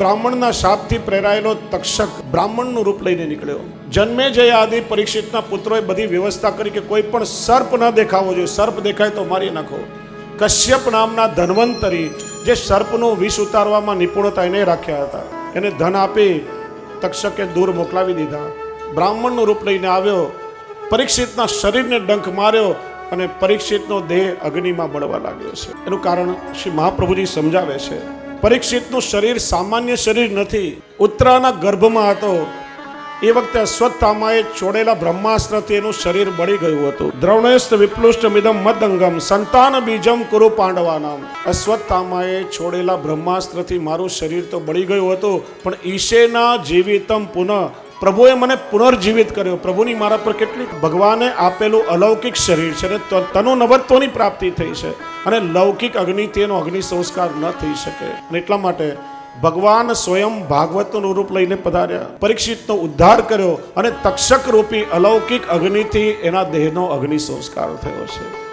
બ્રાહ્મણના શાપથી પ્રેરાયેલો તક્ષક બ્રાહ્મણનું રૂપ લઈને નીકળ્યો. જન્મે જય આદિ પરીક્ષિતના પુત્રોએ બધી વ્યવસ્થા કરી કે કોઈ પણ સર્પ ન દેખાવો જોઈએ. સર્પ દેખાય તો મારી નાખો. કશ્યપ નામના ધનવંતરી જે સર્પનું વિષ ઉતારવામાં નિપુણતા એને રાખ્યા હતા. એને ધન આપી તક્ષકે દૂર મોકલાવી દીધા. બ્રાહ્મણનું રૂપ લઈને આવ્યો. પરીક્ષિતના શરીરને ડંખ માર્યો અને પરીક્ષિતનો દેહ અગ્નિમાં બળવા લાગ્યો છે. એનું કારણ શ્રી મહાપ્રભુજી સમજાવે છે. પરીક્ષિતનું શરીર સામાન્ય શરીર નથી. ઉત્તરાના ગર્ભમાં હતો. એ વખતે અશ્વત્થામાએ છોડેલા બ્રહ્માસ્ત્રથી એનું શરીર બળી ગયું હતું. દ્રવણેશ વિપ્લુષ્ટ મિદમ મદંગમ સંતાન બીજમ કુરુ પાંડવાનામ. અશ્વત્થામાએ છોડેલા બ્રહ્માસ્ત્રથી મારું શરીર તો બળી ગયું હતું, પણ ઈશેના જીવિતમ પુનઃ પ્રભુએ મને પુનર્જીવિત કર્યો. પ્રભુની મારા પર કેટલી ભગવાને આપેલું અલૌકિક શરીર છે અને તનુ નવત્વની પ્રાપ્તિ થઈ છે અને લૌકિક અગ્નિ તેનો અગ્નિ સંસ્કાર ન થઈ શકે. અને એટલા માટે ભગવાન સ્વયં ભાગવતનું રૂપ લઈને પધાર્યા. પરીક્ષિતનો ઉદ્ધાર કર્યો અને તક્ષક રૂપી અલૌકિક અગ્નિથી એના દેહનો અગ્નિ સંસ્કાર થયો છે.